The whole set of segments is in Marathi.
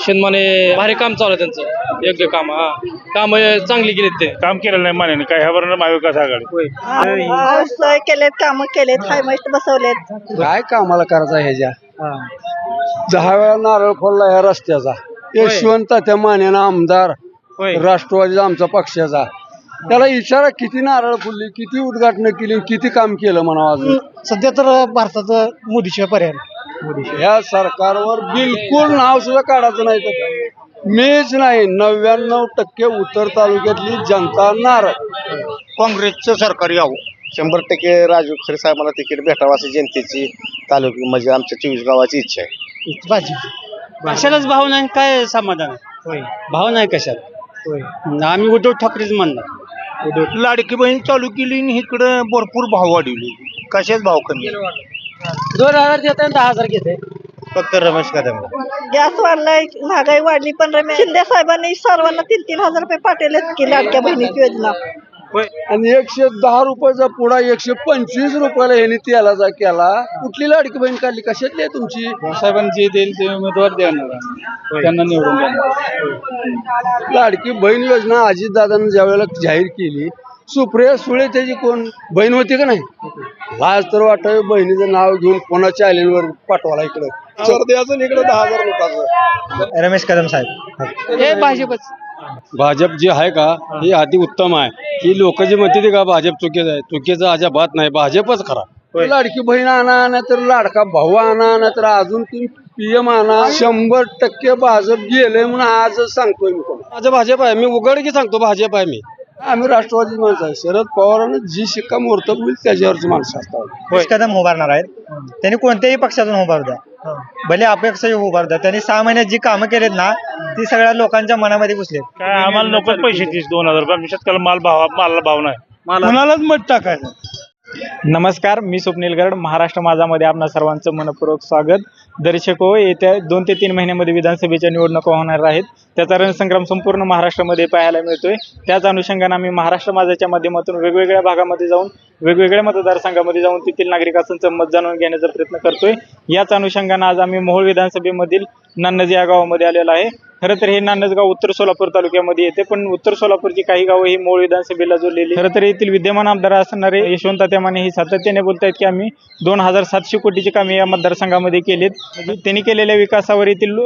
शेनमाने भारी काम चालू आहे त्यांचं. योग्य काम हा. काम चांगली केलीत ते. काम केलेलं नाही मान्याने काय ह्यावर महाविकास आघाडी. सोय केलेत काम केलेत हायमास्ट बसवलेत. काय कामाला करायचा ह्याच्या? दहा वेळा नारळ फोडला ह्या रस्त्याचा. यशवंत त्या मान्यानं आमदार होय. राष्ट्रवादीचा आमचा पक्षाचा. त्याला इशारा किती नारळ फुलली किती उद्घाटन केली किती काम केलं म्हणा अजून? सध्या तर भारतात मोदीशिवाय पर्याय नाही. या सरकारवर बिलकुल नाव सुद्धा काढायचं नाही तर. मीच नाही नव्याण्णव टक्के उत्तर तालुक्यातली जनता नाराज. काँग्रेसचं सरकार यावं. शंभर टक्के राजू खरे साहेबांना तिकीट भेटावं अशी जनतेची तालुकी म्हणजे आमच्या चोवीस गावाची इच्छा आहे. भाजी कशालाच भाव नाही काय समाधान? होय. भाव नाही कशाला? होय. आम्ही उद्धव ठाकरेच म्हणणार लाडकी बहीण चालू केली आणि इकडं भरपूर भाव वाढवले. कशाच भाव कमी? दोन हजार देत दहा हजार घेते फक्त रमेश कदम गॅस वाढलाय महागाई वाढली पण रमेश शिंदे साहेबांनी सर्वांना तीन तीन हजार रुपये पाठवलेत की लाडक्या बहिणीची योजना. आणि एकशे दहा रुपयाचा पुडा एकशे पंचवीस रुपयाला ह्याने तेलाचा केला. कुठली लाडकी बहीण काढली? कशातली आहे तुमची? साहेबांनी जे देईल ते उमेदवार देणार त्यांना निवडून देणार लाडकी बहीण योजना अजितदादांनी ज्या वेळेला जाहीर केली सुप्रिया सुळे त्याची कोण? बहीण होती का नाही? लाज तर वाटावे बहिणीचं नाव घेऊन कोणाच्या आलेल्यावर पाठवाला इकडं. सर द्यायचं इकडे दहा हजार लोकांचं रमेश कदम साहेब. हे भाजपच. भाजप जे आहे का हे अति उत्तम आहे. ही लोक जे म्हणते ते का भाजप चुकीचं आहे? चुकीचं अजिबात नाही. भाजपच खरा. लाडकी बहीण आणा नाही तर लाडका भाऊ आणा नाही तर अजून तुम्ही पीएम आणा. शंभर टक्के भाजप गेले म्हणून आजच सांगतोय मी कोण माझं भाजप आहे. मी उघड की सांगतो भाजप आहे मी. आम्ही राष्ट्रवादी माणसं आहे. शरद पवारांना जी शिक्का मोर्तब होईल त्याच्यावरची माणसं असतात. कदम उभारणार आहेत. त्यांनी कोणत्याही पक्षातून उभारू द्या. भले अपेक्षा उभारू द्या. त्यांनी सहा महिन्यात जी कामं केलेत ना ती सगळ्या लोकांच्या मनामध्ये घुसलेत. काय आम्हाला नकोच पैसे तीस दोन हजार रुपये. शेतकऱ्याला माल भाव मालाला भाव नाही. कुणालाच मत टाकायचं नमस्कार मी स्वप्नील गरड महाराष्ट्र माझामध्ये आपणा सर्वांचं मनपूर्वक स्वागत. दर्शक हो येत्या दोन ते तीन महिन्यामध्ये विधानसभेच्या निवडणुका होणार आहेत. त्याचा रणसंग्राम संपूर्ण महाराष्ट्रामध्ये पाहायला मिळतोय. त्याच अनुषंगाने आम्ही महाराष्ट्र माझाच्या माध्यमातून वेगवेगळ्या भागामध्ये जाऊन वेगवेगळ्या मतदारसंघामध्ये जाऊन तेथील नागरिकांचं मत जाणून घेण्याचा प्रयत्न करतोय. याच अनुषंगाने आज आम्ही मोहोळ विधानसभेमधील नन्नजी या गावामध्ये आलेलो आहे. खरं तर हे नांदगाव उत्तर सोलापूर तालुक्यामध्ये येते पण उत्तर सोलापूरची काही गावं ही मूळ विधानसभेला जोडलेली खरं तर येथील विद्यमान आमदार असणारे यशवंत त्यामाने ही सातत्याने बोलतायत की आम्ही दोन हजार सातशे कोटीची कामे या मतदारसंघामध्ये केलीत. म्हणजे त्यांनी केलेल्या विकासावर येथील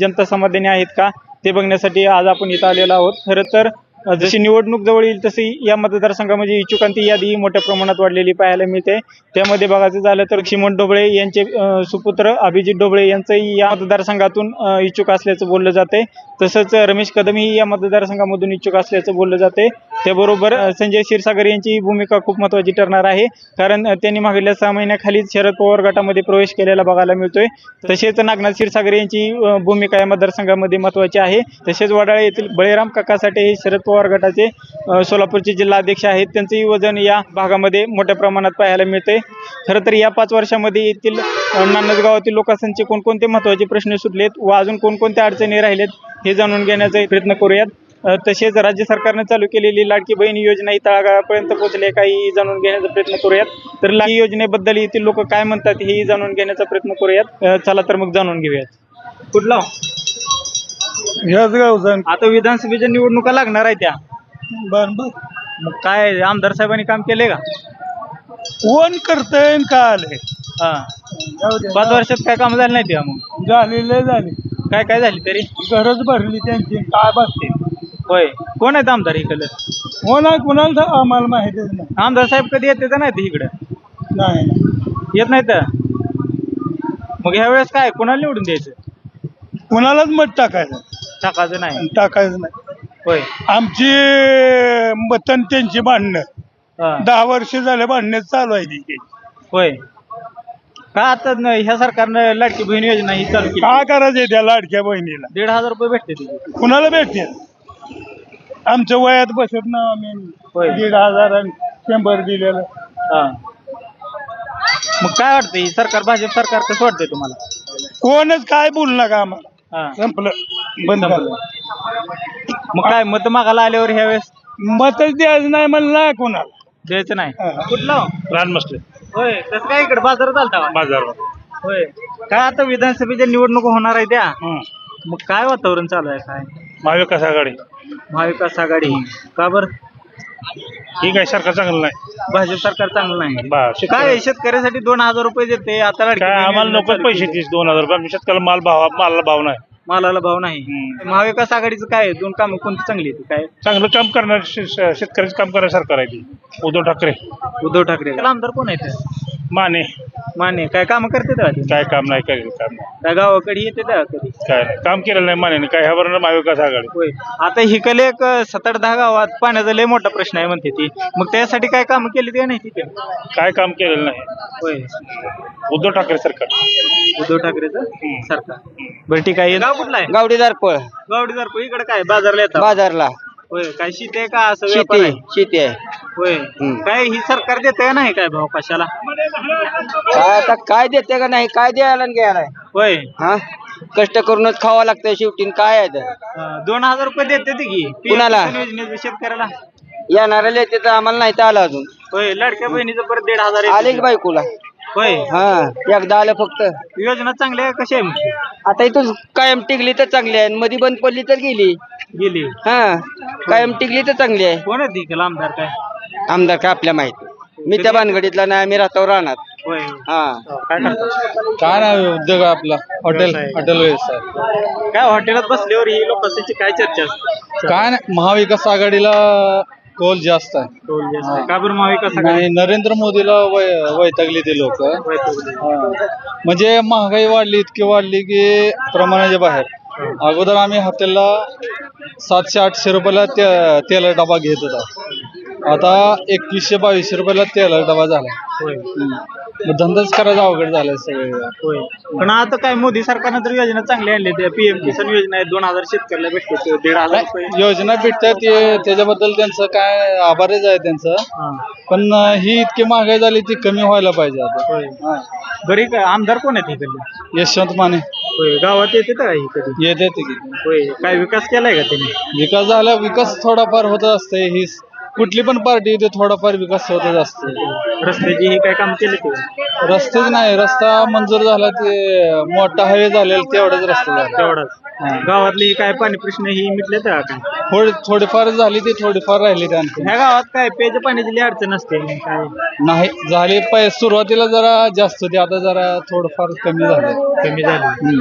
जनता समाधानी आहेत का ते बघण्यासाठी आज आपण इथं आलेलो आहोत. खरं तर जशी निवडणूक जवळ येईल तशी या मतदारसंघामध्ये इच्छुकांची यादी मोठ्या प्रमाणात वाढलेली पाहायला मिळते. त्यामध्ये बघायचं झालं तर चिमण डोबळे यांचे सुपुत्र अभिजित डोबळे यांचंही या मतदारसंघातून इच्छुक असल्याचं बोललं जाते तसंच रमेश कदम ही या मतदारसंघामधून इच्छुक असल्याचं बोललं जाते त्याबरोबर संजय क्षीरसागर यांची भूमिका खूप महत्त्वाची ठरणार आहे. कारण त्यांनी मागील सहा महिन्याखालीच शरद पवार गटामध्ये प्रवेश केलेला बघायला मिळतोय. तसेच नागनाथ क्षीरसागर यांची भूमिका या मतदारसंघामध्ये महत्त्वाची आहे. तसेच वडाळे येथील बळीराम काकासाठी हे शरद पवार गटाचे सोलापूरचे सोलापूरचे जिल्हाध्यक्ष आहेत. त्यांचंही वजन या भागामध्ये मोठ्या प्रमाणात पाहायला मिळते खरं तर या पाच वर्षामध्ये येथील नांदगावातील नान्नज लोकांचे कोणकोणते महत्त्वाचे प्रश्न सुटलेत व अजून कोणकोणत्या अडचणी राहिलेत हे जाणून घेण्याचा प्रयत्न करूयात. तसेच राज्य सरकारने चालू केलेली लाडकी बहीण योजना ही तळागाळापर्यंत पोहोचली काही जाणून घेण्याचा प्रयत्न करूयात. तर लाडकी योजनेबद्दल येथील लोक काय म्हणतात हेही जाणून घेण्याचा प्रयत्न करूयात. चला तर मग जाणून घेऊयात. कुठला गावचा आता विधानसभेच्या निवडणुका लागणार आहे त्या. बर बर. मग काय आमदार साहेबांनी काम केले का? कोण करतय का आले हा. पाच वर्षात काय काम झालं नाही ते मग? झालेले झाले. काय काय झाली तरी? गरज भरली त्यांची. काय बसते? होय. कोण आहेत आमदार इकडे? कोणा कोणाला आम्हाला माहितीच नाही. आमदार साहेब कधी येते तर नाही इकडे? नाही येत नाही तर? मग ह्या वेळेस काय? कोणाला निवडून द्यायचं? कोणालाच मत टाकायचं. टाकायचं नाही. टाकायचं नाही. होय. आमची मतन त्यांची भांडणं. हा. दहा वर्ष झाले भांडणं चालू आहे होय. का आता न- ह्या सरकारनं लाडकी बहीण योजना ही चालू केली. काय करायचंय त्या लाडक्या बहिणीला? दीड हजार रुपये भेटते तिथे. कुणाला भेटते आमच्या वयात बसत ना आम्ही. दीड हजार आणि शंभर दिलेलं. हा. मग काय वाटतं ही सरकार भाजप सरकार कसं वाटतंय तुम्हाला? कोणच काय बोलू नका आम्हाला. हा. संपलं. बंद. मग काय मत मागायला आल्यावर ह्या वेळेस मतच द्यायचं नाही म्हणलं नाही कोणाला. द्यायचं नाही. हा. कुठलं? रानमस्ते होय तसं काय इकडे बाजारात आलता का? बाजार होय. काय आता विधानसभेच्या निवडणूक होणार आहे त्या? मग काय वातावरण चालू आहे काय? महाविकास आघाडी. महाविकास आघाडी. का बर? ही काय सरकार चांगलं नाही. भाजप सरकार चांगलं नाही. बा शेतकरी- काय शेतकऱ्यासाठी दोन हजार रुपये देते. आता लाडकी काय बहीण आम्हाला योजना नकोच चालू पैसे केली. तीस दोन हजार रुपये. शेतकऱ्याला माल भाव मालाला भाव नाही. मालाला भाव नाही. हम्म. महाविकास आघाडीचं काय आहे? दोन कामं कोणती चांगली आहेत? काय? चांगलं काम करणार शेतकऱ्याचं काम करणार सरकार आहे ती. उद्धव ठाकरे. उद्धव ठाकरे. आमदार कोण आहेत? माने. माने. काय काम करते ते? काय काम नाही करेल काम नाही. काय गावाकडे येते कधी? काय नाही. काम केलेलं नाही माने काय ह्या बरोबर महाविकास आघाडी. होय. आता हिकले एक सात आठ दहा गावात पाण्याचा लय मोठा प्रश्न आहे म्हणते ती. मग त्यासाठी काय काम केली का नाही तिथे? काय काम केलेलं नाही. होय. उद्धव ठाकरे सरकार. उद्धव ठाकरेचं सरकार. बरं ठीक आहे. गाव कुठला आहे? गावडीदार पळ गावडीदार इकडे काय? बाजारला येतात. बाजारला. होय काय शेती आहे का असं व्यापार शेती आहे? शेती आहे. होय. काय ही सरकार देते का नाही काय भाव कशाला? काय आता काय देते का नाही काय द्यायला आणि घ्यायला? होय. हा? कष्ट करूनच खावा लागतंय शेवटी आणि काय आहे ते? अं, दोन हजार रुपये देते ती की. PM कुणाला? किसान शेतकऱ्याला. येणाऱ्याला येते तर आम्हाला नाही तर आलं अजून. होय लाडक्या बहिणीचं परत दीड हजार. आले की बायकोला? होय. हा एकदा आलं फक्त. योजना चांगली आहे कशी आहे? आता इथून कायम टिकली तर चांगली आहे. मध्ये बंद पडली तर गेली. गेली. हा कायम टिकली तर चांगली आहे. कोण आहे आमदार काय? आमदार काय आपल्या माहिती मी त्या भानगडीतला नाही आम्ही राहतो राहणार. होय. हा. काय करतात काय नाही उद्योग आपला. हॉटेल व्यवसाय. हॉटेल व्यवसाय. काय हॉटेलात बसल्यावर ही लोकांची काय चर्चा असते? काय नाही महाविकास आघाडीला कौल जास्त आहे. टोल जास्त आहे. का बरं महाविकास आघाडी? नाही नरेंद्र मोदीला वै- वैतागली ते लोक. म्हणजे महागाई वाढली इतकी वाढली की प्रमाणाच्या बाहेर. अगोदर आम्ही हॉटेलला सातशे आठशे रुपयाला ते तेला डबा घेत होता. आता एकवीसशे बावीसशे रुपयाला तेला डबा झाला. होय. मग धंदाच करायचा अवघड झालाय सगळे. होय. पण आता काय मोदी सरकारनं तर योजना चांगल्या आणल्या त्या पीएम किसान योजना आहे दोन हजार शेतकऱ्याला भेटते दीड हजार रुपये. योजना भेटतात ते त्याच्याबद्दल त्यांचं काय आभारच आहे त्यांचं. पण ही इतकी महागाई झाली ती कमी व्हायला पाहिजे आता. होय. हा. बरी काय आमदार कोण आहेत इकडले? यशवंत माने. होय गावात येते का येते ते की. होय काय विकास केलाय का त्यांनी? विकास झाला विकास थोडाफार होत असते ही कुठली पण पार्टी येते थोडाफार विकास होतच असते रस्त्याची ही काय काम केले ते रस्तेच नाही रस्ता मंजूर झाला ते मोठा हायवे झालेला तेवढाच रस्ता झाला. तेवढाच. गावातली काय पाणी प्रश्न ही मिटले का? काय थोडी थोडीफार झाली ती थोडीफार राहिली ते आणखी. ह्या गावात काय पेज पाण्याची लई अडचण असते काय? नाही झाली पै सुरुवातीला जरा जास्त होती आता जरा थोडंफार कमी झालं. कमी झाली.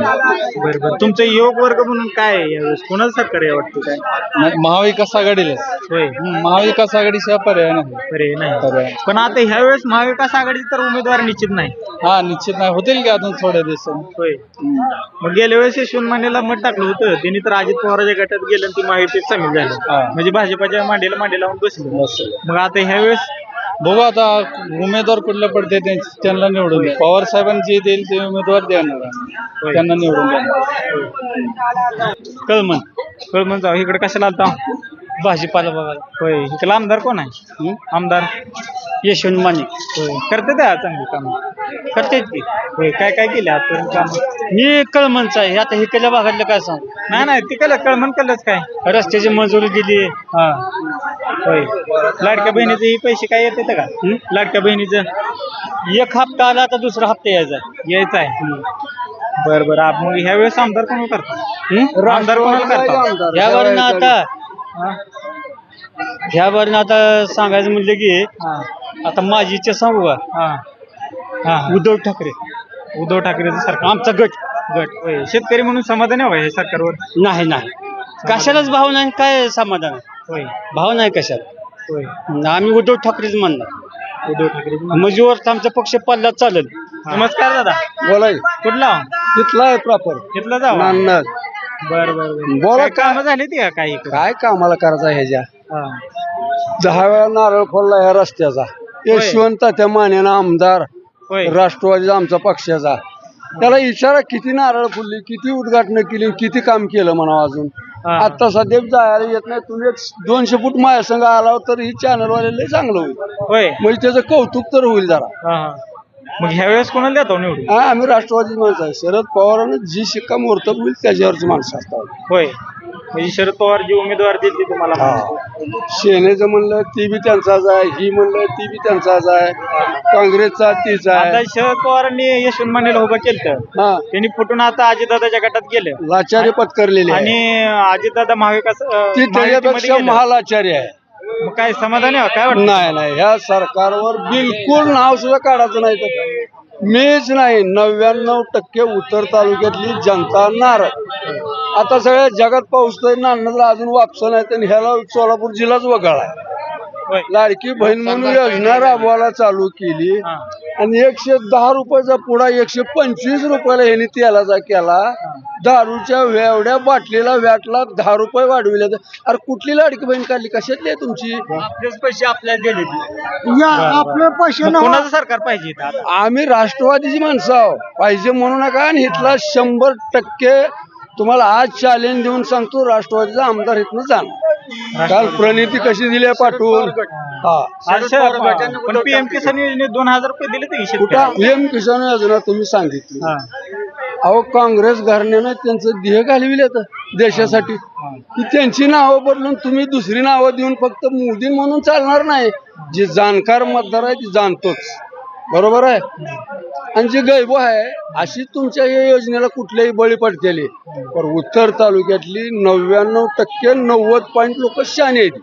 बरं बरं. तुमचं योग वर्ग म्हणून काय आहे? यावेळेस कोणाचं सरकार आहे वाटतं काय? नाही, महाविकास आघाडीलाच. होय. हम्म, महाविकास आघाडीशिवाय पर्याय नाही. पर्याय नाही. पर्याय पण आता ह्या वेळेस महाविकास आघाडीचे तर उमेदवार निश्चित नाही. हा निश्चित नाही. होतील की अजून थोड्या दिवसांनी? होय. मग गेल्या वेळेस यशवंत मानेला मत टाकलं होतं. त्यांनी तर अजित पवाराच्या गटात गेलं आणि ती माहितीत सामील झालं. हा. म्हणजे भाजपाच्या मांडीला मांडी लावून बसले. बस. मग आता ह्या वेळेस बघू आता उमेदवार कुठले पडते त्यांना निवडून द्या. पवार साहेबांनी जे देईल ते उमेदवार देणार. त्यांना निवडून देणार कळमन कळमन. जाऊ इकडे कशाला आलता? भाजीपाला बघायला. होय. इकडे आमदार कोण आहे? आमदार. यशवंत माने. होय. करते त्या चांगली काम. करतेत की. होय. काय काय केले आतापर्यंत काम? मी कळमनचा आहे. आता हिकडल्या भागातलं काय सांग? नाही नाही. ते कल कळमन कलच काय? रस्त्याची मंजुरी दिली हा. होय. लाडक्या बहिणीचे ही पैसे काय येते का? लाडक्या बहिणीचं. एक हप्ता आला तर दुसरा हप्ता यायचा यायचं आहे. बर बर. आप मग ह्या वेळेस आमदार कोण करतो? आमदार कोणाला करतो? ह्यावरनं आता ह्यावरनं आता सांगायचं म्हणलं की आता माझी इच्छा सांगू का? हा. उद्धव ठाकरे. उद्धव ठाकरेचं सरकार. आमचा गट. गट. होय. शेतकरी म्हणून समाधान हवं हे सरकारवर? नाही नाही. कशालाच भाव नाही काय समाधान? आहे? होय. भाव नाही कशाला. होय. आम्ही उद्धव ठाकरेच म्हणणार उद्धव ठाकरे मजुवर आमचा पक्ष पल्ला चालेल. नमस्कार दादा. बोलाय कुठला? तिथला आहे प्रॉपर घेतलं जाऊ बर बर बर. बोला काय कामं झाली ती का काही काय कामाला करायचं ह्याच्या? हा. दहा वेळा नारळ फोडला ह्या रस्त्याचा. यशवंत त्या मान्यानं आमदार होय. राष्ट्रवादीचा आमचा पक्षाचा. त्याला इशारा किती नारळ फुलली किती उद्घाटन केली किती काम केलं म्हणा अजून? हा. आता सध्या जायला येत नाही. तुम्ही एक दोनशे फूट माझ्या संघ आला तर ही चॅनल वाले चांगलं होईल. होय. म्हणजे त्याचं कौतुक तर होईल जरा. हा हा. मग ह्या वेळेस कोणाला देतो निवडून? हा आम्ही राष्ट्रवादी माणसं आहे. शरद पवारांना जी शिक्का मोर्तब होईल त्याच्यावरची माणसं असतात. होय. म्हणजे शरद पवार जे उमेदवार देतील ते तुम्हाला. सेनेचं म्हणलं ती बी त्यांचाच आहे. ही म्हणलं ती बी त्यांचाच आहे. काँग्रेसचा तीच आता आहे शरद पवारांनी यशवंत मानेला उभं केलं हा. त्यांनी फुटून आता अजितदादाच्या गटात गेले. लाचार्य पत्करलेली आहे. आणि अजितदादा महाविकास अं, ती महायुतीमध्ये त्याच्यापेक्षा गेले. आहे. मग काय समाधान आहे? काय वाटतं? नाही नाही ह्या सरकारवर बिलकुल नाव सुद्धा काढायचं नाही तर. मीच नाही नव्याण्णव टक्के उत्तर तालुक्यातली जनता नाराज. आता सगळ्या जगात पाऊस तर नांदला अजून वापस नाही तर ह्याला सोलापूर जिल्हाच वगळा. आहे लाडकी बहीण म्हणून योजना राबवायला चालू केली. आणि एकशे दहा रुपयाचा पुडा एकशे पंचवीस रुपयाला ह्याने तेलाचा केला. दारूच्या एवढ्या बाटलीला व्याटला दहा रुपये वाढविले. अरे कुठली लाडकी बहीण काढली? कशातली आहे तुमची? आपलेच पैसे आपल्याला दिले या आपले पैसे सरकार पाहिजे आम्ही राष्ट्रवादीची माणसं पाहिजे म्हणू नका आणि इथला शंभर टक्के तुम्हाला आज चॅलेंज देऊन सांगतो राष्ट्रवादीचा आमदार इथनं जाणार काल प्रणिती कशी दिली आहे पाठवून हा. पीएम किसान योजनेत दोन हजार रुपये दिले ते. कुठं? पीएम किसान योजना तुम्ही सांगितली. हा. अहो काँग्रेस घराण्यानं त्यांचं ध्येय घालविले तर देशासाठी. की त्यांची नावं बदलून तुम्ही दुसरी नावं देऊन फक्त मोदी म्हणून चालणार नाही. जे जाणकार मतदार आहे ते जाणतोच. बरोबर आहे? आणि जे गैब आहे अशी तुमच्या या योजनेला कुठल्याही बळी पडतेली. पण उत्तर तालुक्यातली नव्याण्णव टक्के नव्वद पॉईंट लोक शाने आहेत.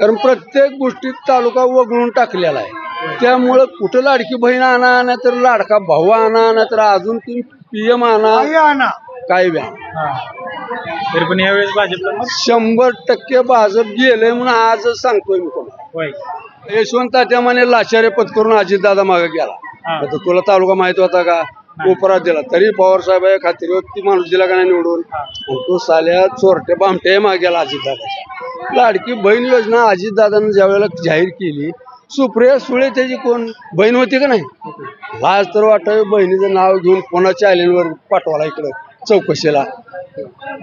कारण प्रत्येक गोष्टीत तालुका वगळून टाकलेला आहे. त्यामुळं कुठं लाडकी बहीण आणा नाही तर लाडका भाऊ आणा नाही तर अजून तुम्ही पीएम आणा ना काय व्या तरी पण यावेळेस भाजपला मग शंभर टक्के भाजप गेले म्हणून आजच सांगतोय मी तुम्हाला. होय. यशवंत तात्या म्हणे पत्करून अजितदादा मागे गेला. आता तुला तालुका माहीत होता का? उपरात दिला. तरी पवार साहेब आहे खात्रीवर ती माणूस दिला का नाही निवडून? तो साल्या चोरटे बामटे मागे गेला अजितदादाच्या लाडकी बहीण योजना अजितदादानं ज्या वेळेला जाहीर केली सुप्रिया सुळे त्याची कोण? बहीण होती का नाही? लाज तर वाटावी बहिणीचं नाव घेऊन कोणा चॅलेंजवर पाठवाला इकडं? चौकशीला.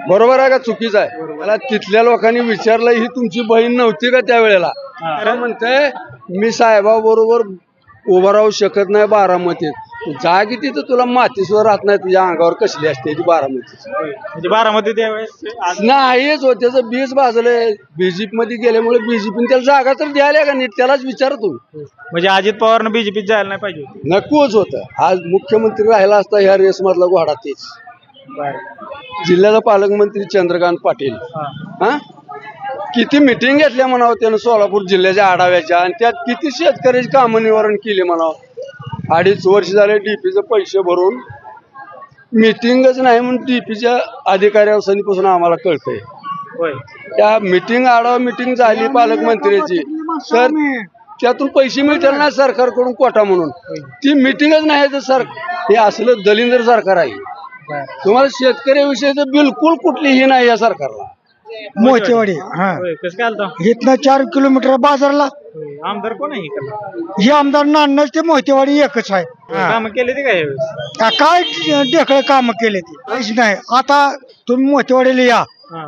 बरोबर आहे का? चुकीचं आहे. मला तिथल्या लोकांनी विचारलं ही तुमची बहीण नव्हती का त्या वेळेला? तर म्हणते मी साहेबाबरोबर उभं राहू शकत नाही बारामतीत. तू जा की तिथं तुला मातीसवर राहत नाही. तुझ्या अंगावर कसली असते ती बारामती. म्हणजे बारामती त्यावेळेस नाहीच हो त्याचं बीज भाजलंय बीजेपी मध्ये गेल्यामुळे बीजेपीने त्याला जागा तर द्यायला का नीट? त्यालाच विचार तुम्ही. म्हणजे अजित पवारनं बीजेपीत जायला नाही पाहिजे होती. नकोच होतं. आज मुख्यमंत्री राहिला असता ह्या रेस मधला घोडा तेच. जिल्ह्याचा पालकमंत्री चंद्रकांत पाटील. हा. किती मिटिंग घेतल्या म्हणावं त्यानं सोलापूर जिल्ह्याच्या आढाव्याच्या आणि त्यात किती शेतकऱ्याची कामं निवारण केली म्हणावं? अडीच वर्ष झाले डीपीचे पैसे भरून. मिटिंगच नाही म्हणून डीपीच्या अधिकाऱ्यापासून आम्हाला कळतंय. होय. त्या मिटिंग आढावा मिटिंग झाली पालकमंत्र्याची. तर त्यातून पैसे मिळतात ना सरकारकडून कोटा म्हणून? ती मिटिंगच नाही तर सर हे असलं दलिंदर सरकार आहे. तुम्हाला शेतकऱ्याविषयी तर बिलकुल कुठलीही नाही या सरकारला. मोचेवाडी हा. होय कसं काय आलता? इथनं चार किलोमीटर बाजारला. आमदार कोण आहे इकडं? हे आमदार नान्नच ते मोतेवाडी एकच आहे. हा. काम केले ते काय यावेळेस? काय ढेकळे काम केले ते? काहीच नाही. आता तुम्ही मोतेवाडीला या. हा.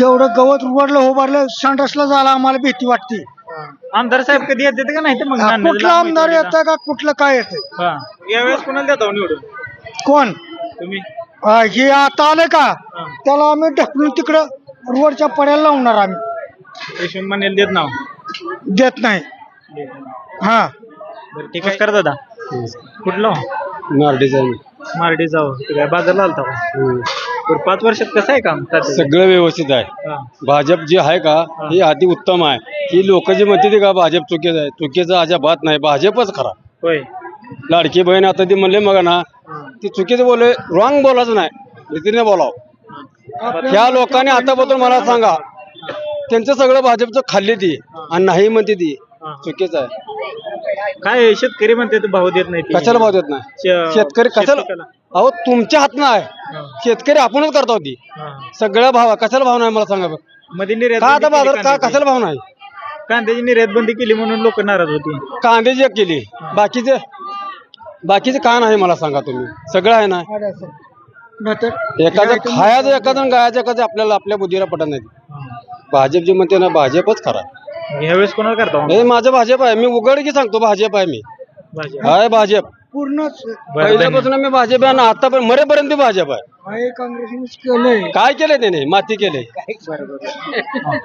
एवढं गवत उभारलं उभारलं संडासला झाला आम्हाला भीती वाटते. आमदार साहेब कधी येते का नाही ते मग हा, नांदेडला कुठलं आमदार माहिती येतं का? कुठलं काय येतं? हा. यावेळेस कोणाला देता निवडून? कोण? तुम्ही? हा, हे आता आलं का? त्याला आम्ही ढकलून तिकडं रोडच्या पड्याला लावणार आम्ही. यशवंत मानेला देत नाव? देत नाही. हा. बरं ठीक आहे. कर दादा. कुठलं? नारडीचा मार्डी जाऊ ते काय बाजारला आलता का? बरं पाच वर्षात कसं आहे काम? सगळं व्यवस्थित आहे. हा. भाजप जे आहे का हे. अति उत्तम आहे. ही लोक जे म्हणते ते का भाजप चुकीचं आहे. चुकीचं अजिबात नाही. भाजपच खरा. होय. लाडकी बहीण आता ती म्हणले मग ना ती चुकीचं बोलले रॉंग बोलायचं नाही रीतीने बोलाव ह्या लोकांनी आतापासून मला सांगा त्यांचं सगळं भाजपचं खाल्ली ती आणि नाही म्हणते ती. चुकीचं आहे काय शेतकरी म्हणते भाव देत नाही. कशाला भाव देत नाही शेतकरी कशाला. अहो तुमच्या हातनं आहे. शेतकरी आपणच करतो ती. सगळ्या भाव कशाला भाव नाही मला सांगा. मध्ये निर्यात का आता बाजार का. कशाला भाव नाही कांद्याची निर्यात बंदी केली म्हणून लोक नाराज होती कांद्याची केली बाकीचे बाकीचे का नाही मला सांगा तुम्ही? सगळं आहे ना? एखादं खायचं एखादं गायचं एखादं आपल्याला आपल्या बुद्धीला पटत नाही. भाजप जे म्हणते ना भाजपच खरा. ह्यावेळेस कोणाला करता? हे माझं भाजप आहे. मी उघड की सांगतो भाजप आहे मी. भाजप. आहे भाजप. पूर्णच. बरं, पहिल्यापासून मी भाजप आहे ना आता पण मरेपर्यंत भाजप आहे. केलंय. काय केलंय त्याने? माती केले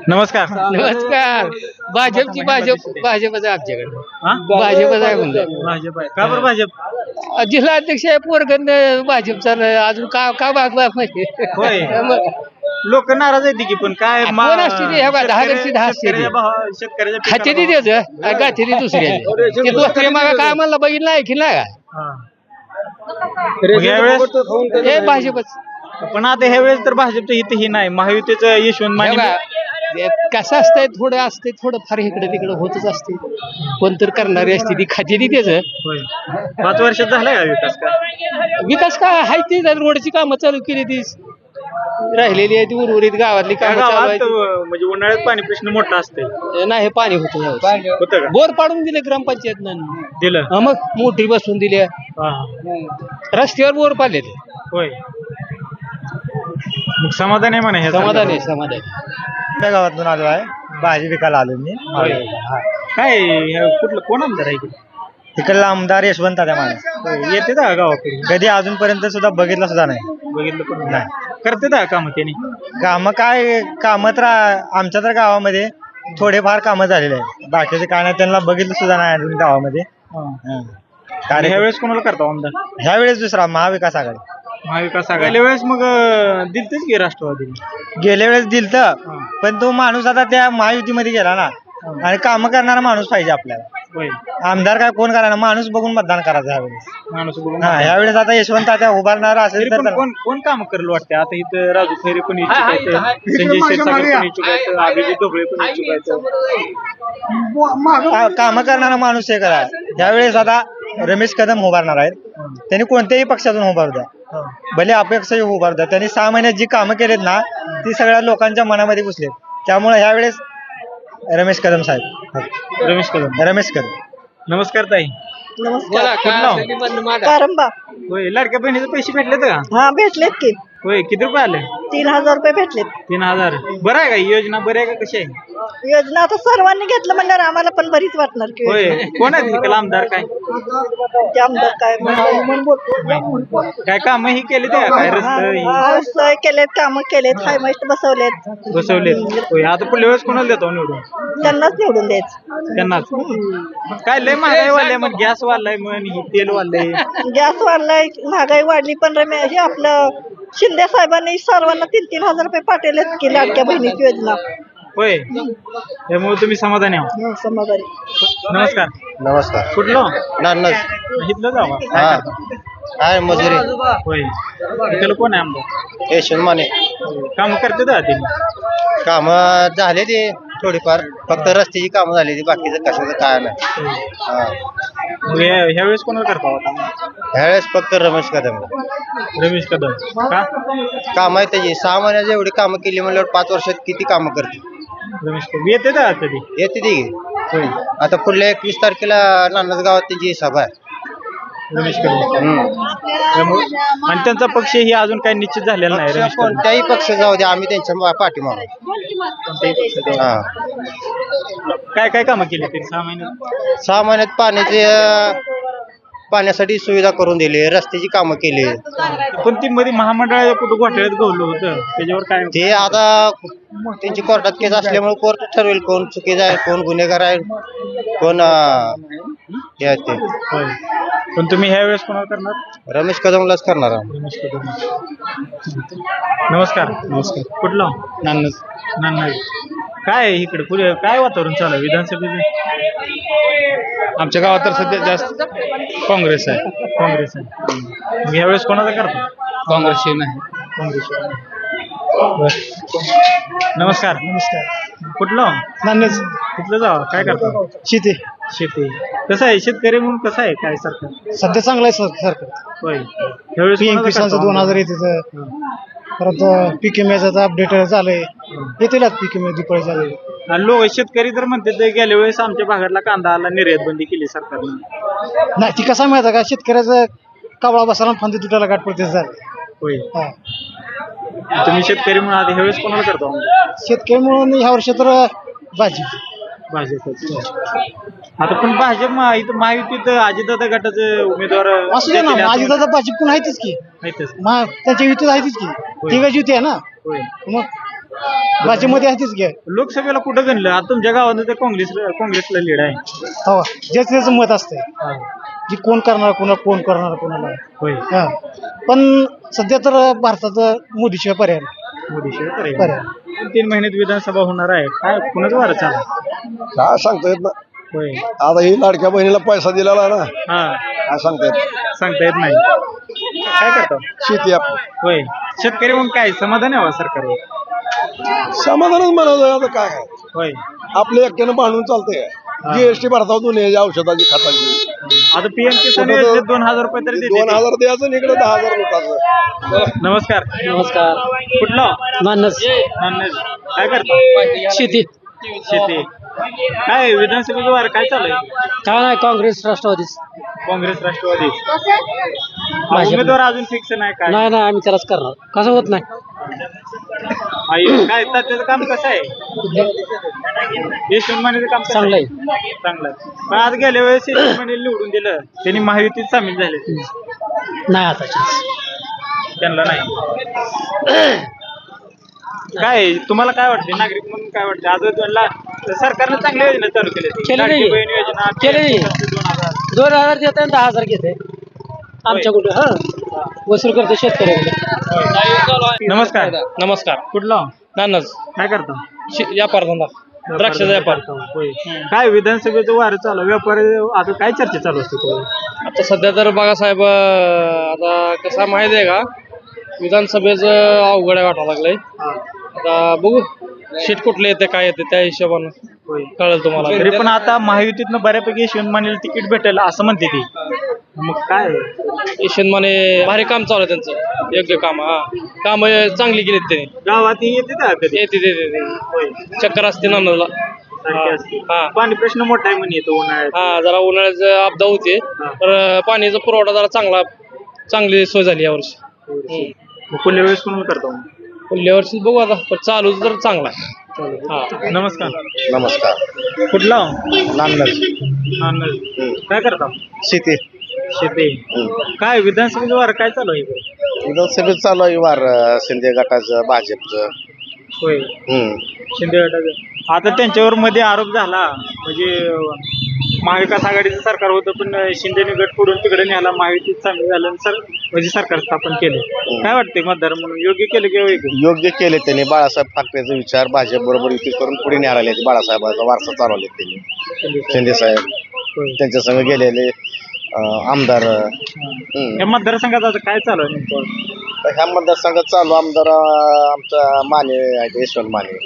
नमस्कार. नमस्कार. भाजपची भाजप भाजपच आहे आमच्याकडे. हा? भाजपच आहे म्हणलं. भाजप आहे. का बरं भाजप? जिल्हा अध्यक्ष आहे पोरगण भाजपचा. अजून का का भाग म्हणजे होय. लोक नाराज आहेत की पण काय मा- कोण असते ते? हे बघा, दहा दहा ते. भावा- शेतकऱ्याच्या पिकाला मागा काय म्हणलं बघितलं आहे की नाही भाव- हा. मग यावेळेस हे भाजपच. पण आता ह्या वेळेस तर भाजपचं हित ही नाही. महायुतीचं यशवंत हे माने बघा, हे कसं असतंय थोडं असते थोडं फार इकडे तिकडे होतच असते कोणतर करणारी असते ती खाते ती त्याच होय. पाच वर्षात झालाय का विकास का? विकास काय आहे ती रोडची कामं चालू केली ती राहिलेली आहे ती उर्वरित गावातली त्या कामं चालू गावात आहेत. अं, म्हणजे उन्हाळ्यात पाणी प्रश्न मोठा असते हे नाही हे पाणी होतं का? बोर पाडून दिले ग्रामपंचायत दिलं? मग मोठी बसून दिल्या हा. रस्त्यावर बोर पाडले होय. मग समाधान आहे म्हणा ह्या समाधान आहे समाधान त्या गावातून आलो आहे. भाजी विकायला आलो मी. होय. काय हे कुठलं कोण आमदार आहे इकडे? तिकडला आमदार यशवंत त्या माणूस होय, येते का गावाकडे कधी अजूनपर्यंत सुद्धा बघितलं सुद्धा नाही. बघितलं पण नाही. करते का काम त्यांनी? कामं काय कामं तर आ- आमच्या तर गावामध्ये थोडेफार कामं झालेले आहेत. बाकीचे काय नाही त्यांना बघितलं सुद्धा नाही अजून गावामध्ये. हं. ह्या कार्य वेळेस कोणाला करता आमदार? ह्या वेळेस दुसरा महाविकास आघाडी. महाविकास आघाडी. वेळेस मग अं, दिलतेच की राष्ट्रवादी? गेल्या वेळेस दिलत पण तो माणूस आता त्या महायुतीमध्ये गेला ना. आणि कामं करणारा माणूस पाहिजे आपल्याला. होय. आमदार काय कोण करायला? माणूस बघून मतदान करायचं ह्यावेळेस माणूस बघून हा यावेळेस आता यशवंत आता उभारणार असेल तर पण कोण कोण काम करेल वाटते आता इथं राजू खैरे पण इच्छुक आहेत. संजय क्षीरसागर पण इच्छुक आहेत. अभिजित ढोबळे पण इच्छुक कामं करणारा माणूस हे करा. यावेळेस आता रमेश कदम उभारणार आहेत. त्यांनी कोणत्याही पक्षातून उभारू द्या. भले अपेक्षा उभारू द्या. त्यांनी सहा महिन्यात जी कामं केलीत ना ती सगळ्या लोकांच्या मनामध्ये घुसलीत. त्यामुळे ह्यावेळेस रमेश कदम साहेब. रमेश कदम. रमेश कदम. नमस्कार ताई. नमस्कार. कारंबा. होय लाडक्या बहिणीचे पैसे भेटले का? हा भेटलेत की. होय किती रुपये आले? तीन हजार रुपये भेटलेत. तीन हजार. बरं आहे का? ही योजना बरी आहे का? कशी आहे? योजना आता सर्वांनी घेतलं म्हणल्यावर आम्हाला पण बरीच वाटणार की होय. कोण आहेत इकडे आमदार काय? ते आमदार काय काय काम ही केली ते काय रस्ते ही सोय केलेत कामं केलेत हायमास्ट बसवलेत. बसवलेत. होय आता पुढल्या वेळेस कोणाला देतो निवडून? त्यांनाच निवडून द्यायचं. त्यांनाच. काय लय महागाई वाढलंय मग गॅस वाढलाय मग ही तेल वाढलंय. गॅस वाढलाय महागाई वाढली पण रमे हे आपलं शिंदे साहेबांनी सर्वांना तीन तीन हजार रुपये पाठवलेत की लाडक्या बहिणीची योजना. होय. त्यामुळे तुम्ही समाधानी आहात. हं, समाधानी. नमस्कार. नमस्कार. कुठलं? नानच इथलं जावा हा. काय मजुरी. होय. इथलं कोण आहे आमदार? यशवंत माने. काम करते का ते काम झाले ते. थोडीफार फक्त रस्त्याची कामं झाली ती बाकीचं कशाचं काय नाही. हा मग कोणाला करता होता ह्यावेळेस फक्त रमेश कदम. रमेश कदम. का? काम आहे त्याची. सहा महिन्यात एवढी कामं केली म्हणल्यावर पाच वर्षात किती कामं करते? रमेश कदम. येते का कधी येते ती. होय. आता पुढल्या एकवीस तारखेला नानाच गावात त्यांची सभा आहे. रमेश. त्यामुळे आणि त्यांचा पक्ष ही अजून काही निश्चित झालेला नाही रमेश कोणत्याही पक्ष जाऊ दे आम्ही त्यांच्या पाठीमागे. द्या. हा. काय काय कामं केली तरी सहा महिन्यात? सहा महिन्यात पाण्याचे पाण्यासाठी सुविधा करून दिली रस्त्याची कामं केली. पण ती मध्ये महामंडळाच्या कुठं घोटाळ्यात गवलं होतं? त्याच्यावर काय ते आता त्यांची कोर्टात केस असल्यामुळे कोर्ट ठरवेल कोण चुकीचा आहे कोण गुन्हेगार आहे कोण अं, हे आहे ते. होय. पण तुम्ही ह्या वेळेस कोणाला करणार? रमेश कदमलाच करणार आहोत. रमेश कदम. नमस्कार. नमस्कार. कुठलं? नानच काय आहे इकडे? पुढे काय वातावरण चालू आहे? विधानसभेचं? आमच्या गावात तर सध्या जास्त काँग्रेस आहे. काँग्रेस आहे. यावेळेस कोणाला करता? काँग्रेस नाही. काँग्रेस नमस्कार. नमस्कार. कुठलं? नानच कुठलं जावं काय करता? शेती. शेती. कसं आहे? शेतकरी म्हणून कसं आहे? काय सरकार? सध्या चांगलं आहे सर सरकार. होय. पीएम कोणाला किसानचं करता? दोन हजार येते परत पीक विम्याचं अपडेट झालंय. येतीलच पीक विमा दिपाळी झाले. आणि लोक शेतकरी तर म्हणते ते गेल्या वेळेस आमच्या भागातला कांदा आला निर्यात बंदी केली सरकारनं. नाही ती कसा माहिती का? शेतकऱ्याचं कावळा बसायला फांदी तुटायला गाठ पडते झालं होय हा. तुम्ही शेतकरी म्हणून आता ह्यावेळेस कोणाला करतो शेतकरी म्हणून ह्या वर्षी तर भाजी भाजप. आता पण भाजप महा- इथं महायुतीत अजितदादा गटाचे उमेदवार असू दे ना माझी भाजप पण आहेतच की. माहीतच. मा- त्यांच्या युतीत आहेतच की. तिघाची युती आहे ना? होय. मग भाजपमध्ये आहेतच की. लोकसभेला कुठं गणलं आता तुमच्या गावात तर काँग्रेस काँग्रेसला लीड आहे. हो ज्याचं त्याचं मत असतंय. की कोण करणार कोणा कोण करणार कोणाला. होय. हा. पण सध्या तर भारतात मोदीशिवाय पर्याय नाही. मोदीशिवाय पर्याय पर्याय तीन महिन्यात विधानसभा होणार आहे. काय कुणाचं वारं चालू काय सांगता येत ना होय. आता ही लाडक्या बहिणीला पैसा दिलेला ना. हा. काय सांगता येत सांगता येत नाही. काय करतो? शेती आपली होय. शेतकरी मग काय समाधान आहे सरकारवर? समाधानच म्हणायचं आता काय. होय. आपल्या एकट्यानं भांडून चालतंय. जीएसटी भरता दोन्ही औषधाची खताची. आता पीएम किसान योजनेत दोन हजार रुपये तरी दोन देते हजार द्यायचं आणि इकडे दहा हजार लुटायचं. नमस्कार. नमस्कार. कुठलं? मानस. काय करतो? शेती शेती. काय विधानसभेचं वार काय चालू आहे? काय नाही काँग्रेस राष्ट्रवादीच. काँग्रेस राष्ट्रवादी. उमेदवार अजून फिक्स नाही काय नाही नाही आम्ही त्यालाच करणार. कसं होत नाही? आई, काय त्याचं काम कसं आहे? यशवंत मानेचं काम कसं चांगलं आहे. चांगलं आहे. पण आज गेल्या वेळेस यशवंत मानेला निवडून दिलं. त्यांनी महायुतीत सामील झाले. नाही आता. त्यांना नाही. काय तुम्हाला काय वाटते नागरिक म्हणून काय वाटते आज त्यांना सरकारनं चांगल्या योजना चालू केली लाडकी नाही. बहीण योजना केली नाही. दोन हजार. दोन हजार देत आहे दहा हजार घेते. आमच्या कुठं हा? वसूल करते शेतकऱ्याकडे. नमस्कार. नमस्कार. कुठला? नानच काय करता? व्यापार धंदा. द्राक्षाचा व्यापार. होय. काय विधानसभेचं वारं चालू आहे? व्यापार आता काय चर्चा चालू असते? आता सध्या तर बघा साहेब अं, आता कसं माहिती आहे का? विधानसभेचं अवघड आहे वाटायला लागलंय आता बघू शीट कुठले येते काय येते त्या हिशोबानं. कळेल तुम्हाला तरी पण आता महायुतीतनं बऱ्यापैकी यशवंत मानेला तिकीट भेटेल असं म्हणते ती मग काय यशवंत माने भारी काम चालू आहे त्यांचं योग्य काम हा काम चांगली केलीत त्यांनी गावात ही येते कधी येते ते ते- होय. ते. चक्कर असते सारखी असते. हा. पाणी प्रश्न मोठा आहे म्हणे येतो उन्हाळ्यात हा जरा उन्हाळ्याचं अपदा होते तर पाण्याचा पुरवठा जरा चांगला चांगली सोय झाली यावर्षी. मग पुढल्या वेळेस कोण करतो पुढल्या वर्षी बघू आता पण चालू तर चांगला आहे. हा. नमस्कार. नमस्कार. कुठला? नांदर नांदेड. काय करता? शेती. शेती. काय विधानसभेचं वार काय चालू आहे इकडे? विधानसभेत चालू आहे वार अं, शिंदे गटाचं भाजपचं. होय. हम्म. शिंदे गटाचं. आता त्यांच्यावर मध्ये आरोप झाला. म्हणजे अं, महाविकास आघाडीचं सरकार होतं पण शिंदेने गट फोडून तिकडे न्यायला महायुतीत सामील झालं आणि सर म्हणजे सरकार स्थापन केलं. काय वाटतंय मतदार म्हणून? योग्य केलं किंवा योग्य योग्य केले त्यांनी. बाळासाहेब ठाकरेचा विचार भाजप बरोबर युती करून पुढे न्यायला बाळासाहेबाचा वारसा चालवले त्यांनी. शिंदे साहेब होय. त्यांच्या संग गेलेले. आमदार. या मतदारसंघात आता काय चालू आहे नेमकं? ह्या मतदारसंघात चालू आमदार अं, आमचा माने आहेत यशवंत माने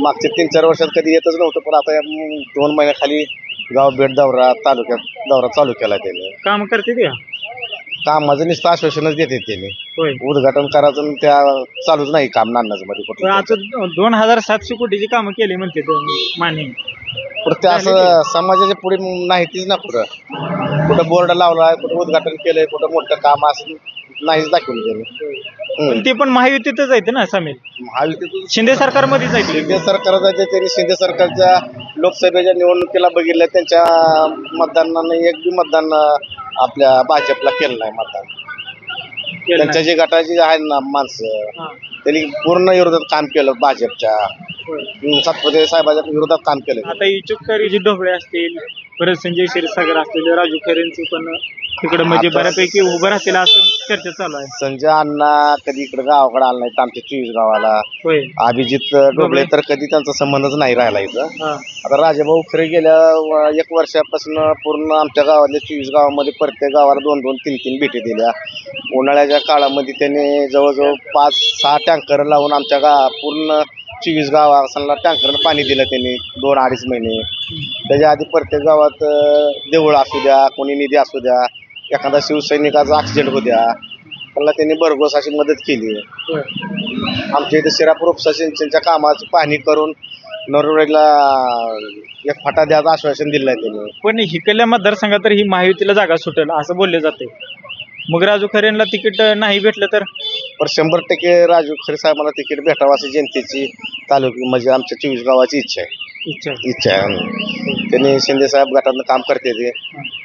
मागच्या तीन चार वर्षात कधी येतच नव्हतं पण आता या, म, दोन महिन्याखाली गाव भेट दौरा तालुक्यात दौरा चालू केला त्यांनी काम करते ते कामाचं नुसतं आश्वासनच देते त्यांनी. होय. उद्घाटन करायचं आणि त्या चालूच नाही काम नांदाजमध्ये पण कुठं आता दोन हजार सातशे कोटीची कामं केली म्हणते तो माने. पण ते असं समाजाच्या पुढे नाहीतीच ना कुठं कुठं बोर्ड लावलाय कुठं उद्घाटन केलंय कुठं मोठं काम असं नाहीच दाखवलं त्यांनी. हम्म. ते पण महायुतीतच आहेत ना सामील महायुतीतून शिंदे सरकारमध्येच आहेत. शिंदे सरकारचा जे त्यांनी शिंदे सरकारच्या लोकसभेच्या निवडणुकीला बघितलं त्यांच्या मतदानानं एक बी मतदान आपल्या भाजपला केलं नाही मतदान त्यांच्या. जे गटाची आहेत ना माणसं. त्यांनी पूर्ण विरोधात काम केलं भाजपच्या सातपुते साहेबाच्या विरोधात काम केलं आता इच्छुककारी जे ढोबळे असतील परत संजय क्षीरसागर असतील राजू खरेंचे पण तिकडे म्हणजे आता- बऱ्यापैकी उभं राहतील असं चर्चा चालू आहे. संजय अण्णा कधी इकडे गावाकडे आला नाही आमच्या चोवीस गावाला. होय. अभिजित डोबळे तर कधी त्यांचा संबंधच नाही राहिला इथं. हा. आता राजाभाऊ खरे गेल्या एक वर्षापासून पूर्ण आमच्या गावातल्या चोवीस गावामध्ये प्रत्येक गावाला दोन दोन तीन तीन भेटी दिल्या. उन्हाळ्याच्या काळामध्ये त्यांनी जवळजवळ पाच सहा टँकर लावून आमच्या गा पूर्ण चोवीस गावाला टँकरनं पाणी दिलं त्यांनी दोन अडीच महिने. त्याच्या आधी प्रत्येक गावात देऊळ असू द्या कोणी निधी असू द्या एखादा शिवसैनिकाचा ॲक्सिडेंट होऊ द्या त्यांना त्यांनी भरघोस अशी मदत केली. आमच्या इथे शिरापूर उपसा सिंचनच्या कामाची पाहणी करून नरवडेला एक फाटा द्यायचं आश्वासन दिलं आहे त्यांनी. पण हिकल्या मतदारसंघात तर ही महायुतीला जागा सुटेल असं बोलले जाते. मग राजू खरेंना तिकीट नाही भेटलं तर? पण शंभर टक्के राजू खरे साहेबांना तिकीट भेटावं अशी जनतेची तालुकी म्हणजे आमच्या चोवीस गावाची इच्छा आहे. इच्छा आहे. इच्छा आहे. त्यांनी शिंदे साहेब गटातनं काम करते ते.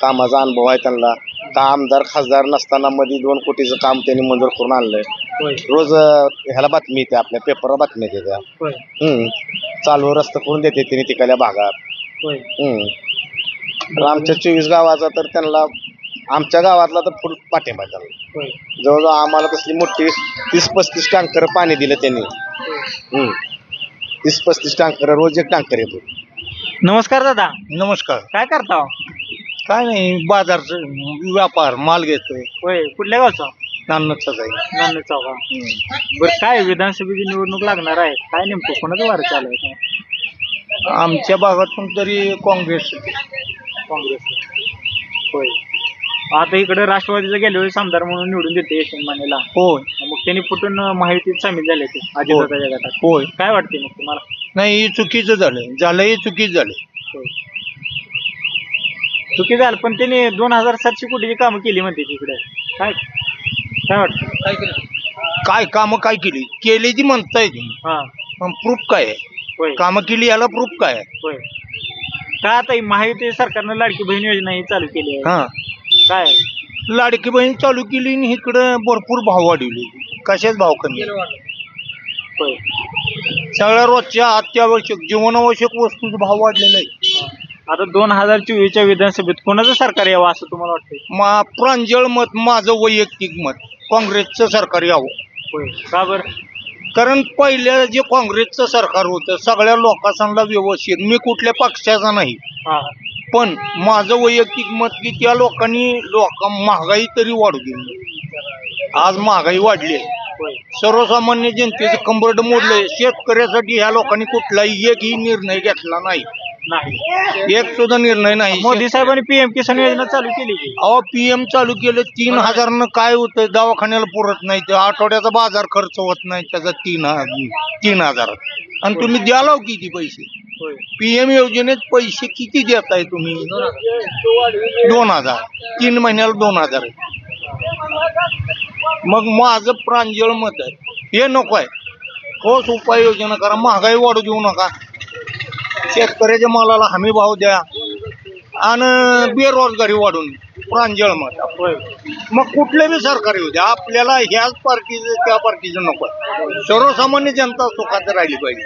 कामाचा अनुभव आहे त्यांना. का आमदार खासदार नसताना मध्ये दोन कोटीचं काम त्यांनी मंजूर करून आणलंय. होय. रोज अं, ह्याला बातमी येते आपल्या पेपरला बातमी येते त्या. होय. हम्म. चालू रस्ता करून देते त्यांनी तिकडल्या भागात. होय. हम्म. तर आमच्या चोवीस गावाचा तर त्यांना आमच्या गावातला तर फुल पाठिंबा होय. जवळजवळ आम्हाला कसली मोठी तीस पस्तीस टँकर पाणी दिलं त्यांनी. हम्म. तीस पस्तीस टँकर रोज एक टँकर येतो. नमस्कार दादा. नमस्कार. काय करता हो? काय नाही बाजारचं व्यापार माल घेतोय. होय कुठल्या गावचा? नान्नचाच आहे नांदेड चौका बरं काय विधानसभेची निवडणूक लागणार आहे? काय नेमकं कोणाचं वार चालू आहे? काय आमच्या भागातून तरी काँग्रेस. काँग्रेस. होय. आता इकडे राष्ट्रवादीचा गेल्या वेळेस आमदार म्हणून निवडून देते यशवंत मानेला. होय. मग त्यांनी फुटून महायुतीत सामील झाले ते अजितदादाच्या गटात. होय. काय वाटते मग तुम्हाला? नाही हे चुकीचं झालं. झालं हे चुकीचं झालं. चुकी झालं पण त्यांनी दोन हजार सातशे कोटीची कामं केली म्हणते तिकडे. काय? काय वाटतं काय केलं? काय कामं काय केली? केली ती म्हणताय हा. पण प्रूफ काय आहे? होय. कामं केली याला प्रूफ काय आहे? होय. काय आता ही महायुती सरकारनं लाडकी बहीण योजना ही चालू केली आहे. हा. काय? लाडकी बहीण चालू केली आणि इकडं भरपूर भाव वाढवले. कशाच भाव कमी? होय. सगळ्या रोजच्या अत्यावश्यक जीवनावश्यक वस्तूचा भाव वाढलेला आहे आता दोन हजार चोवीसच्या विधानसभेत कोणाचं सरकार यावं असं तुम्हाला वाटतंय? मा प्रांजळ मत माझं वैयक्तिक मत काँग्रेसचं सरकार यावं. का बरं? कारण पहिल्या जे काँग्रेसचं सरकार होतं सगळ्या लोकांना व्यवस्थित मी कुठल्या पक्षाचा नाही. हा. पण माझं वैयक्तिक मत की त्या लोकांनी लोक महागाई तरी वाढू दिली आज महागाई वाढली आहे. सर्वसामान्य जनतेचं कंबरड मोडलंय. शेतकऱ्यासाठी ह्या लोकांनी कुठलाही एकही निर्णय घेतला नाही. नाही. एक सुद्धा निर्णय नाही. मोदी साहेबांनी पीएम किसान योजना चालू केली की. अहो पीएम चालू केलं तीन हजारनं काय होतं दवाखान्याला पुरत नाही ते आठवड्याचा बाजार खर्च होत नाही त्याचा तीन ह- तीन हजार. आणि तुम्ही द्यालाव किती पैसे? होय. पीएम योजनेत पैसे किती देताय तुम्ही? दोन हजार. तीन महिन्याला दोन हजार. मग माझं प्रांजळ मत आहे. हे नको आहे. ठोस उपाययोजना करा. महागाई वाढू देऊ नका. शेतकऱ्याच्या मालाला हमी भाव द्या आणि बेरोजगारी वाढून. प्रांजळ मत मग कुठले बी सरकार येऊ द्या आपल्याला ह्याच पार्टीचं त्या पार्टीचं नको. आहे. सर्वसामान्य जनता सुखात राहिली पाहिजे.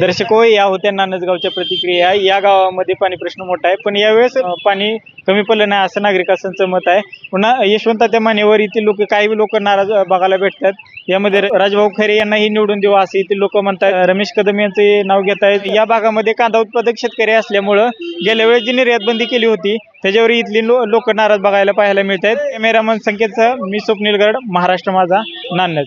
दर्शक हो या होत्या नानसगावच्या प्रतिक्रिया. या गावामध्ये पाणी प्रश्न मोठा आहे पण यावेळेस पाणी कमी पडलं नाही असं नागरिकांचं मत आहे. पुन्हा यशवंत त्या मान्यवर येथील लोक काही लोक नाराज बघायला भेटतात. यामध्ये राजभाऊ खरे यांनाही निवडून देऊ असं येथील लोक म्हणतात. रमेश कदम यांचे नाव घेत आहेत या भागामध्ये कांदा उत्पादक शेतकरी असल्यामुळं गेल्या वेळेस जी निर्यात बंदी केली होती त्याच्यावर इथली लोक नाराज बघायला पाहायला मिळत आहेत कॅमेरामन संकेतसह मी स्वप्नील गड महाराष्ट्र माझा नांदेड.